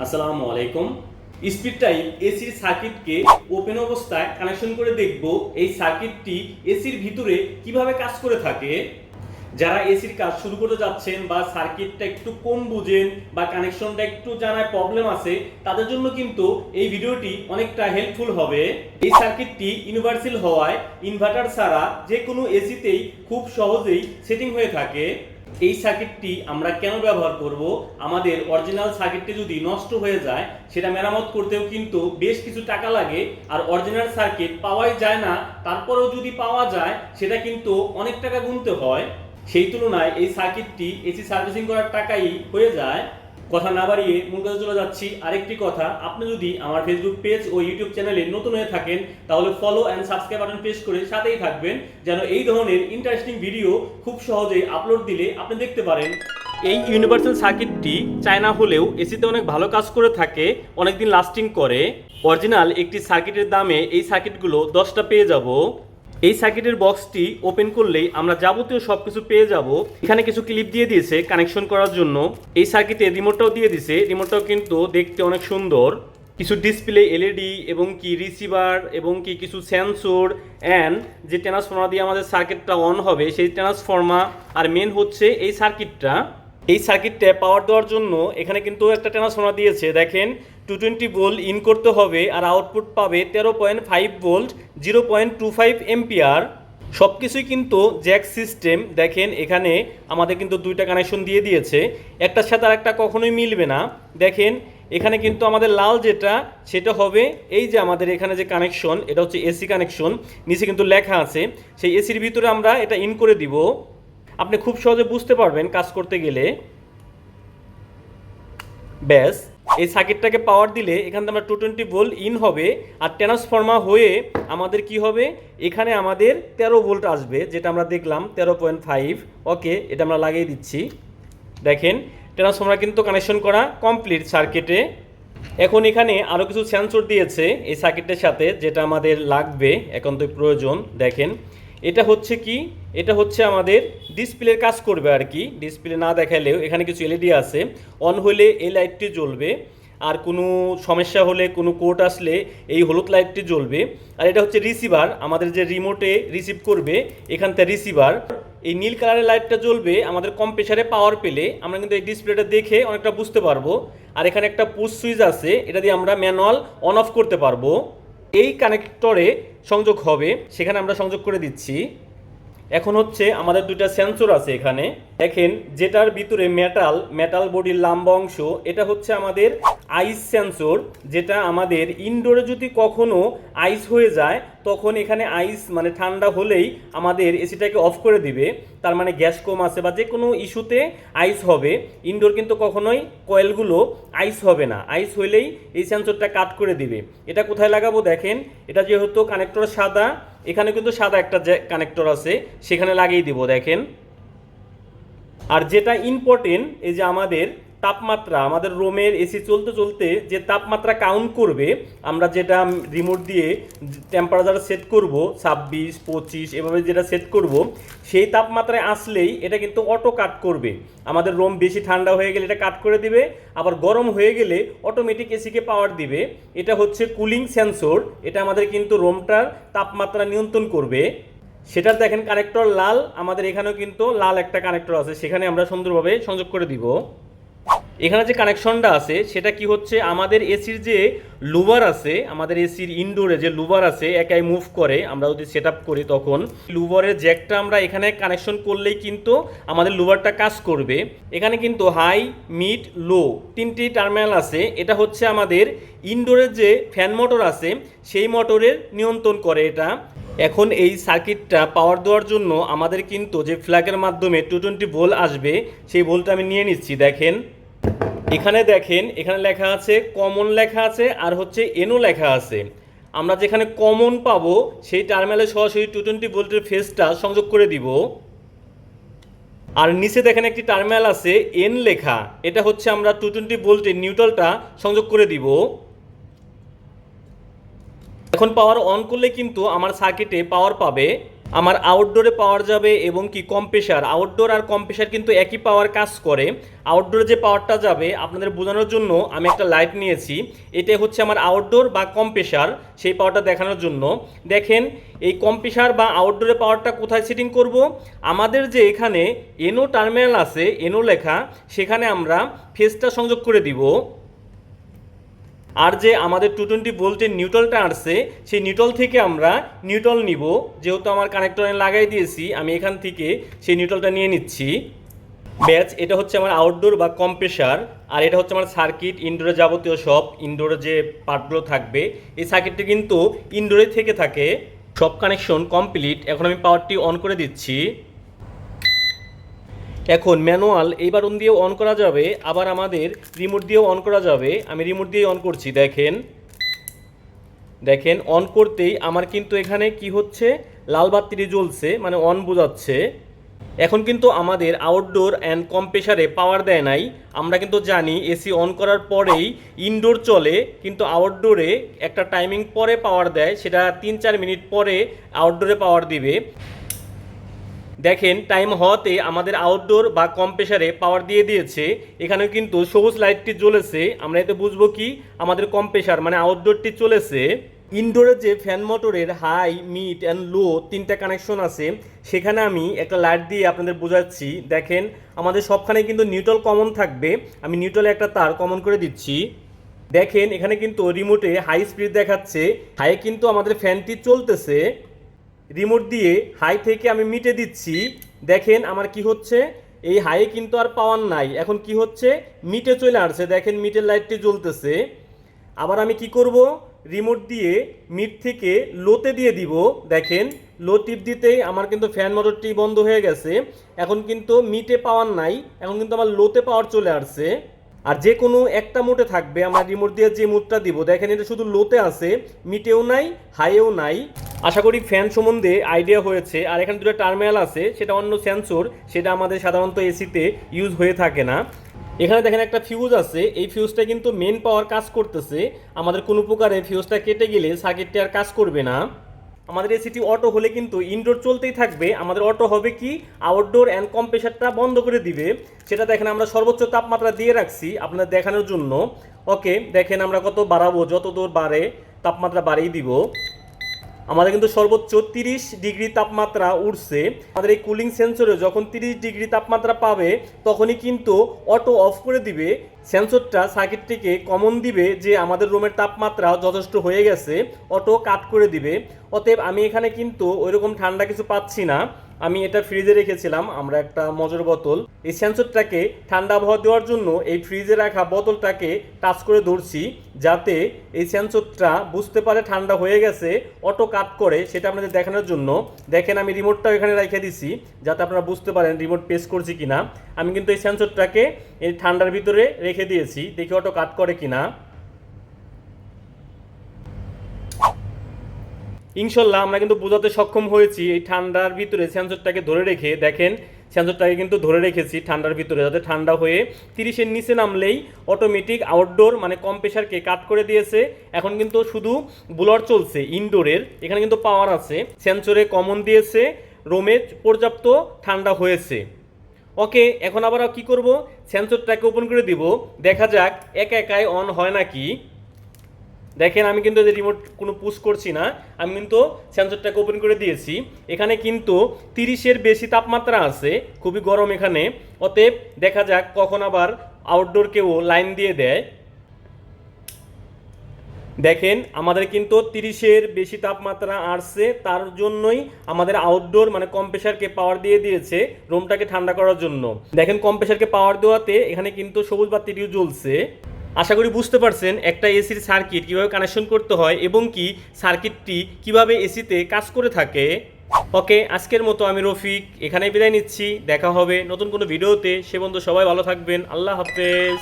আসসালামু আলাইকুম। Speed type এসির সার্কিটকে ওপেন অবস্থায় কানেকশন করে দেখব এই সার্কিটটি এসির ভিতরে কীভাবে কাজ করে থাকে। যারা এসির কাজ শুরু করতে যাচ্ছেন বা সার্কিটটা একটু কম বুঝেন বা কানেকশনটা একটু জানায় প্রবলেম আছে, তাদের জন্য কিন্তু এই ভিডিওটি অনেকটা হেল্পফুল হবে। এই সার্কিটটি ইউনিভার্সাল হওয়ায় ইনভার্টার ছাড়া যে কোনো এসিতেই খুব সহজেই সেটিং হয়ে থাকে। এই সার্কিটটি আমরা কেন ব্যবহার করব? আমাদের অরিজিনাল সার্কিটটি যদি নষ্ট হয়ে যায়, সেটা মেরামত করতেও কিন্তু বেশ কিছু টাকা লাগে। আর অরিজিনাল সার্কিট পাওয়াই যায় না, তারপরেও যদি পাওয়া যায়, সেটা কিন্তু অনেক টাকা গুনতে হয়। সেই তুলনায় এই সার্কিটটি এসি সার্ভিসিং করার টাকাই হয়ে যায়। কথা না বাড়িয়ে মূল কথা চলে যাচ্ছি আরেকটি কথা। আপনি যদি আমার ফেসবুক পেজ ও ইউটিউব চ্যানেলে নতুন হয়ে থাকেন, তাহলে follow and subscribe button press করে সাথেই থাকবেন, যেন এই ধরনের ইন্টারেস্টিং ভিডিও খুব সহজেই আপলোড দিলে আপনি দেখতে পারেন। এই ইউনিভার্সাল সার্কিটটি চায়না হলেও এসিতে অনেক ভালো কাজ করে থাকে, অনেকদিন লাস্টিং করে। অরিজিনাল একটি সার্কিটের দামে এই সার্কিটগুলো দশটা পেয়ে যাব। এই সার্কিটের বক্সটি ওপেন করলেই আমরা যাবতীয় সব কিছু পেয়ে যাব। এখানে কিছু ক্লিপ দিয়ে দিয়েছে কানেকশন করার জন্য। এই সার্কিটে রিমোটটাও দিয়ে দিয়েছে রিমোটটাও কিন্তু দেখতে অনেক সুন্দর। কিছু ডিসপ্লে এলইডি এবং কি রিসিভার এবং কি কিছু সেন্সর অ্যান্ড যে ট্রান্সফর্মার দিয়ে আমাদের সার্কিটটা অন হবে, সেই ট্রান্সফর্মার আর মেন হচ্ছে এই সার্কিটটা এই সার্কিটটা পাওয়ার দেওয়ার জন্য এখানে কিন্তু একটা ট্রান্সফর্মার দিয়েছে। দেখেন টু টোয়েন্টি ভোল্ট ইন করতে হবে আর আউটপুট পাবে তেরো point five volt zero point two five ampere সব কিছুই কিন্তু জ্যাক সিস্টেম দেখেন, এখানে আমাদের কিন্তু দুইটা কানেকশন দিয়ে দিয়েছে। একটার সাথে আর একটা কখনোই মিলবে না। দেখেন, এখানে কিন্তু আমাদের লাল যেটা, সেটা হবে এই যে আমাদের এখানে যে কানেকশন এটা হচ্ছে এসি কানেকশন নিচে কিন্তু লেখা আছে। সেই এসির ভিতরে আমরা এটা ইন করে দিব। আপনি খুব সহজে বুঝতে পারবেন কাজ করতে গেলে। ব্যাস, এই সার্কিটটাকে পাওয়ার দিলে এখান থেকে আমরা টু টোয়েন্টি ভোল্ট ইন হবে আর ট্রান্সফর্মার হয়ে আমাদের কি হবে? এখানে আমাদের তেরো ভোল্ট আসবে, যেটা আমরা দেখলাম তেরো পয়েন্ট ফাইভ ওকে এটা আমরা লাগিয়ে দিচ্ছি। দেখেন ট্রান্সফর্মার কিন্তু কানেকশন করা কমপ্লিট সার্কিটে। এখন এখানে আরও কিছু সেন্সর দিয়েছে এই সার্কিটের সাথে, যেটা আমাদের লাগবে একান্তই প্রয়োজন, দেখেন। এটা হচ্ছে কি? এটা হচ্ছে আমাদের ডিসপ্লের কাজ করবে আর কি। ডিসপ্লে না দেখালেও এখানে কিছু এলইডি আছে। অন হলে এই লাইটটি জ্বলবে। আর কোনো সমস্যা হলে, কোনো কোর্ট আসলে এই হলুদ লাইটটি জ্বলবে। আর এটা হচ্ছে রিসিভার। আমাদের যে রিমোটে রিসিভ করবে, এখান থেকে রিসিভার। এই নীল কালারের লাইটটা জ্বলবে, আমাদের কম প্রেশারে পাওয়ার পেলে আমরা কিন্তু এই ডিসপ্লেটা দেখে অনেকটা বুঝতে পারব। আর এখানে একটা পুশ সুইচ আছে, এটা দিয়ে আমরা ম্যানুয়াল অন অফ করতে পারব। এই কানেক্টরে সংযোগ হবে, সেখানে আমরা সংযোগ করে দিচ্ছি। এখন হচ্ছে আমাদের দুইটা সেন্সর আছে এখানে। দেখেন, যেটার ভিতরে মেটাল মেটাল বডির লাম্বা অংশ, এটা হচ্ছে আমাদের আইস সেন্সর যেটা আমাদের ইনডোরে যদি কখনো আইস হয়ে যায় তখন এখানে আইস মানে ঠান্ডা হলেই আমাদের এসিটাকে অফ করে দিবে। তার মানে গ্যাস কম আছে বা যে কোনো ইস্যুতে আইস হবে। ইনডোর কিন্তু কখনোই কয়েলগুলো আইস হবে না। আইস হইলেই এই সেন্সরটা কাট করে দিবে। এটা কোথায় লাগাবো দেখেন? এটা যেহেতু কানেক্টর সাদা, এখানে কিন্তু সাদা একটা কানেক্টর আছে, সেখানে লাগিয়ে দিব দেখেন। আর যেটা ইম্পর্টেন্ট এই যে আমাদের তাপমাত্রা, আমাদের রোমের এসি চলতে চলতে যে তাপমাত্রা কাউন্ট করবে, আমরা যেটা রিমোট দিয়ে টেম্পারেচার সেট করব, ছাব্বিশ, পঁচিশ, এভাবে যেটা সেট করব, সেই তাপমাত্রায় আসলেই এটা কিন্তু অটো কাট করবে। আমাদের রোম বেশি ঠান্ডা হয়ে গেলে এটা কাট করে দিবে, আবার গরম হয়ে গেলে অটোমেটিক এসিকে পাওয়ার দিবে। এটা হচ্ছে কুলিং সেন্সর এটা আমাদের কিন্তু রোমটার তাপমাত্রা নিয়ন্ত্রণ করবে। সেটা দেখেন কানেক্টর লাল, আমাদের এখানেও কিন্তু লাল একটা কানেক্টর আছে, সেখানে আমরা সুন্দরভাবে সংযোগ করে দিব। এখানে যে কানেকশনটা আছে, সেটা কি হচ্ছে? আমাদের এসির যে লুবার আছে, আমাদের এসির ইনডোরে যে লুবার আছে, একাই মুভ করে। আমরা যদি সেট করি তখন। লুবারের জ্যাকটা আমরা এখানে কানেকশন করলেই কিন্তু আমাদের লুবারটা কাজ করবে। এখানে কিন্তু হাই মিড লো তিনটি টার্মিনাল আছে। এটা হচ্ছে আমাদের ইনডোরের যে ফ্যান মোটর আছে, সেই মোটরের নিয়ন্ত্রণ করে এটা। এখন এই সার্কিটটা পাওয়ার দেওয়ার জন্য আমাদের কিন্তু যে ফ্ল্যাগের মাধ্যমে টু টোয়েন্টি ভোল আসবে, সেই ভোলটা আমি নিয়ে নিচ্ছি, দেখেন। এখানে দেখেন, এখানে লেখা আছে কমন লেখা আছে, আর হচ্ছে এনও লেখা আছে। আমরা যেখানে কমন পাবো, সেই টার্মিনালে সরাসরি টু টোয়েন্টি ভোল্টের ফেসটা সংযোগ করে দিব। আর নিচে দেখেন একটি টার্মিনাল আছে এন লেখা। এটা হচ্ছে আমরা টু টোয়েন্টি ভোল্টের নিউট্রালটা সংযোগ করে দিব। এখন পাওয়ার অন করলে কিন্তু আমার সার্কিটে পাওয়ার পাবে। আমার আউটডোরে পাওয়ার যাবে এবং কি কম্প্রেসার আউটডোর আর কম্প্রেসার কিন্তু একই পাওয়ার কাজ করে। আউটডোরে যে পাওয়ারটা যাবে, আপনাদের বোঝানোর জন্য আমি একটা লাইট নিয়েছি। এটাই হচ্ছে আমার আউটডোর বা কম্প্রেসার সেই পাওয়ারটা দেখানোর জন্য। দেখেন, এই কম্প্রেসার বা আউটডোরে পাওয়ারটা কোথায় সেটিং করব? আমাদের যে এখানে এনো টার্মিনাল আছে এনো লেখা, সেখানে আমরা ফেসটা সংযোগ করে দিব। আর যে আমাদের টু টোয়েন্টি ভোল্টের নিউট্রালটা আসছে, সেই নিউট্রাল থেকে আমরা নিউট্রাল নিব। যেহেতু আমার কানেক্টরে লাগাই দিয়েছি, আমি এখান থেকে সেই নিউট্রালটা নিয়ে নিচ্ছি। ব্যাচ এটা হচ্ছে আমার আউটডোর বা কম্প্রেসার আর এটা হচ্ছে আমার সার্কিট ইনডোরে যাবতীয় সব ইনডোরে যে পার্টগুলো থাকবে, এই সার্কিটটি কিন্তু ইনডোরে থেকে থাকে। সব কানেকশন কমপ্লিট এখন আমি পাওয়ারটি অন করে দিচ্ছি। এখন ম্যানুয়াল, এই বাটন দিয়েও অন করা যাবে, আবার আমাদের রিমোট দিয়েও অন করা যাবে। আমি রিমোট দিয়ে অন করছি, দেখেন। দেখেন অন করতেই আমার কিন্তু এখানে কি হচ্ছে? লাল বাতিটি জ্বলছে মানে অন বোঝাচ্ছে। এখন কিন্তু আমাদের আউটডোর অ্যান্ড কম্প্রেসারে পাওয়ার দেয় নাই। আমরা কিন্তু জানি এসি অন করার পরেই ইনডোর চলে, কিন্তু আউটডোরে একটা টাইমিং পরে পাওয়ার দেয়, সেটা তিন চার মিনিট পরে আউটডোরে পাওয়ার দিবে। দেখেন টাইম হওয়াতে আমাদের আউটডোর বা কম্প্রেসারে পাওয়ার দিয়ে দিয়েছে। এখানে কিন্তু সবুজ লাইটটি জ্বলেছে। আমরা এতে বুঝব কি? আমাদের কম্প্রেসার মানে আউটডোরটি চলেছে। ইনডোরের যে ফ্যান মোটরের হাই মিড অ্যান্ড লো তিনটা কানেকশন আছে। সেখানে আমি একটা লাইট দিয়ে আপনাদের বোঝাচ্ছি। দেখেন, আমাদের সবখানে কিন্তু নিউট্রাল কমন থাকবে। আমি নিউট্রালে একটা তার কমন করে দিচ্ছি। দেখেন, এখানে কিন্তু রিমোটে হাই স্পিড দেখাচ্ছে। হাই কিন্তু আমাদের ফ্যানটি চলতেছে। রিমোট দিয়ে হাই থেকে আমি মিটে দিচ্ছি। দেখেন আমার কি হচ্ছে? এই হাইয়ে কিন্তু আর পাওয়ার নাই। এখন কি হচ্ছে? মিটে চলে আসছে। দেখেন মিটের লাইটটি জ্বলতেছে। আবার আমি কি করব? রিমোট দিয়ে মিট থেকে লোতে দিয়ে দিব। দেখেন লো টিপ দিতেই আমার কিন্তু ফ্যান মোটরটি বন্ধ হয়ে গেছে। এখন কিন্তু মিটে পাওয়ার নাই। এখন কিন্তু আমার লোতে পাওয়ার চলে আসছে। আর যে কোনো একটা মোটে থাকবে, আমার রিমোট দিয়ে যে মুডটা দিব, দেখেন এটা শুধু লোতে আছে মিটেও নাই হাইয়েও নাই। আশা করি ফ্যান সম্বন্ধে আইডিয়া হয়েছে। আর এখানে দুটো টার্মিনাল আছে, সেটা অন্য সেন্সর সেটা আমাদের সাধারণত এসিতে ইউজ হয়ে থাকে না। এখানে দেখেন একটা ফিউজ আছে, এই ফিউজটা কিন্তু মেন পাওয়ার কাজ করতেছে। আমাদের কোনো প্রকারে ফিউজটা কেটে গেলে সার্কিটটি আর কাজ করবে না। আমাদের এসিটি অটো হলে কিন্তু ইনডোর চলতেই থাকবে। আমাদের অটো হবে কি? আউটডোর অ্যান্ড কম্প্রেসারটা বন্ধ করে দিবে। সেটা দেখেন আমরা সর্বোচ্চ তাপমাত্রা দিয়ে রাখছি আপনার দেখানোর জন্য। ওকে দেখেন আমরা কত বাড়াবো, যত দূর বাড়ে তাপমাত্রা বাড়িয়ে দিব। আমাদের কিন্তু সর্বোচ্চ তিরিশ ডিগ্রি তাপমাত্রা উঠছে আমাদের এই কুলিং সেন্সরে যখন তিরিশ ডিগ্রি তাপমাত্রা পাবে, তখনই কিন্তু অটো অফ করে দিবে। সেন্সরটা সার্কিটটিকে কমন দিবে যে আমাদের রুমের তাপমাত্রা যথেষ্ট হয়ে গেছে অটো কাট করে দিবে। অতএব আমি এখানে কিন্তু ওইরকম ঠান্ডা কিছু পাচ্ছি না। আমি এটা ফ্রিজে রেখেছিলাম, আমরা একটা মজর বোতল। এই সেন্সরটাকে ঠান্ডা আবহাওয়া দেওয়ার জন্য এই ফ্রিজে রাখা বোতলটাকে টাচ করে ধরছি, যাতে এই সেন্সরটা বুঝতে পারে ঠান্ডা হয়ে গেছে অটো কাট করে সেটা আপনাদের দেখানোর জন্য। দেখেন আমি রিমোটটাও এখানে রেখে দিছি, যাতে আপনারা বুঝতে পারেন রিমোট পেস করছি কিনা। আমি কিন্তু এই সেন্সরটাকে এই ঠান্ডার ভিতরে রেখে দিয়েছি, দেখি অটো কাট করে কিনা। ইনশাল্লাহ আমরা কিন্তু বোঝাতে সক্ষম হয়েছি এই ঠান্ডার ভিতরে সেন্সরটাকে ধরে রেখে। দেখেন, সেন্সরটাকে কিন্তু ধরে রেখেছি ঠান্ডার ভিতরে, যাতে ঠান্ডা হয়ে তিরিশের নিচে নামলেই অটোমেটিক আউটডোর মানে কম্প্রেসারকে কাট করে দিয়েছে। এখন কিন্তু শুধু বুলার চলছে ইনডোরের এখানে কিন্তু পাওয়ার আছে সেন্সরে কমন দিয়েছে রোমে পর্যাপ্ত ঠান্ডা হয়েছে। ওকে এখন আবার কি করব? সেন্সরটাকে ওপেন করে দিব। দেখা যাক, একা একাই অন হয় নাকি? দেখেন, আমি কিন্তু রিমোট কোনো পুশ করছি না, আমি কিন্তু সেন্সরটাকে ওপেন করে দিয়েছি। এখানে কিন্তু তিরিশের বেশি তাপমাত্রা আছে, খুবই গরম এখানে। অতএব দেখা যাক কখন আবার আউটডোর কেউ লাইন দিয়ে দেয়। দেখেন, আমাদের কিন্তু তিরিশের বেশি তাপমাত্রা আসছে, তার জন্যই আমাদের আউটডোর মানে কম্প্রেসারকে পাওয়ার দিয়ে দিয়েছে রুমটাকে ঠান্ডা করার জন্য। দেখেন কম্প্রেসারকে পাওয়ার দেওয়াতে এখানে কিন্তু সবুজ বাতিটিও জ্বলছে। আশা করি বুঝতে পারছেন, একটা এসির সার্কিট কীভাবে কানেকশন করতে হয় এবং কি সার্কিটটি কীভাবে এসিতে কাজ করে থাকে। ওকে আজকের মতো আমি রফিক এখানে বিদায় নিচ্ছি, দেখা হবে নতুন কোনো ভিডিওতে সে বন্ধু সবাই ভালো থাকবেন, আল্লাহ হাফেজ।